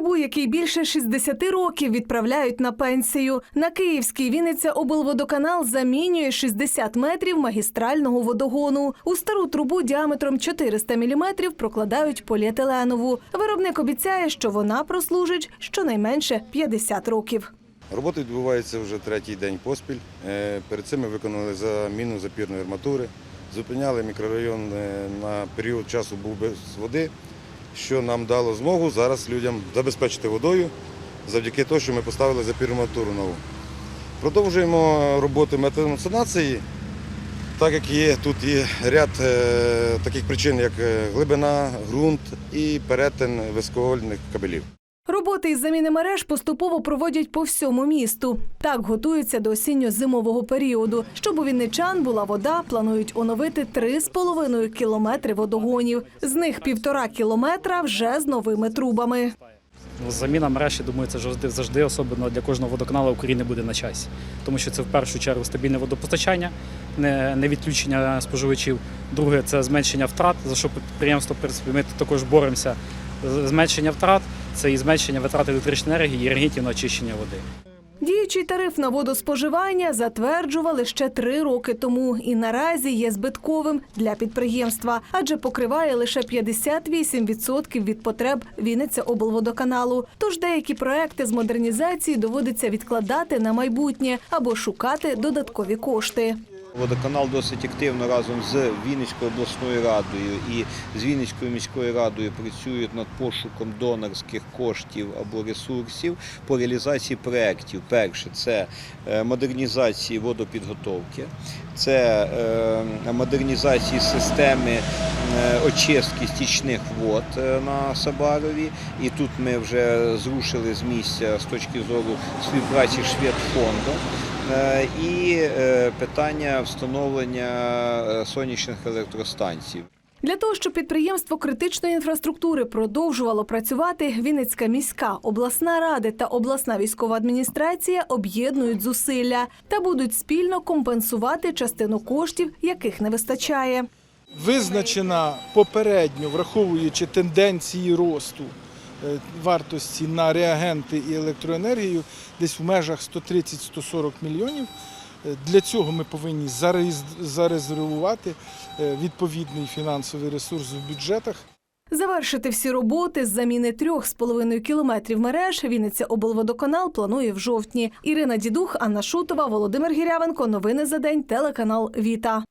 трубу, який більше 60 років відправляють на пенсію. На Київський Вінниця облводоканал замінює 60 метрів магістрального водогону. У стару трубу діаметром 400 міліметрів прокладають поліетиленову. Виробник обіцяє, що вона прослужить щонайменше 50 років. Роботи відбуваються вже третій день поспіль. Е, Перед цим ми виконали заміну запірної арматури, зупиняли мікрорайон е, на період часу був без води, що нам дало змогу зараз людям забезпечити водою завдяки тому, що ми поставили за пірматуру нову. Продовжуємо роботи метеонацинації, так як є тут є ряд е, таких причин, як е, глибина, ґрунт і перетин високовольтних кабелів. Роботи із заміни мереж поступово проводять по всьому місту. Так готуються до осінньо-зимового періоду. Щоб у вінничан була вода, планують оновити 3,5 кілометри водогонів. З них півтора кілометра вже з новими трубами. Заміна мереж, я думаю, це завжди, завжди особливо для кожного водоканалу України буде на часі. Тому що це в першу чергу стабільне водопостачання, не, не відключення споживачів. Друге це зменшення втрат, за що підприємство в принципі, ми також боремося. Зменшення втрат це і зменшення витрат електричної енергії і енергетичного очищення води. Діючий тариф на водоспоживання затверджували ще три роки тому і наразі є збитковим для підприємства, адже покриває лише 58% від потреб Вінниця облводоканалу. Тож деякі проекти з модернізації доводиться відкладати на майбутнє або шукати додаткові кошти. Водоканал досить активно разом з Вінницькою обласною радою і з Вінницькою міською радою працюють над пошуком донорських коштів або ресурсів по реалізації проєктів. Перше це е, модернізації водопідготовки, це е, модернізації системи е, очистки стічних вод на Сабарові. І тут ми вже зрушили з місця з точки зору співпраці з Шведфондом. Е, І е, питання встановлення е, сонячних електростанцій. Для того, щоб підприємство критичної інфраструктури продовжувало працювати, Вінницька міська, обласна рада та обласна військова адміністрація об'єднують зусилля та будуть спільно компенсувати частину коштів, яких не вистачає. визначена попередньо, враховуючи тенденції росту вартості на реагенти і електроенергію, десь в межах 130-140 мільйонів. Е, Для цього ми повинні зарез- зарезервувати е, відповідний фінансовий ресурс в бюджетах. Завершити всі роботи з заміни трьох з половиною кілометрів мереж Вінниця облводоканал планує в жовтні. Ірина Дідух, Анна Шутова, Володимир Гірявенко. Новини за день. Телеканал Віта.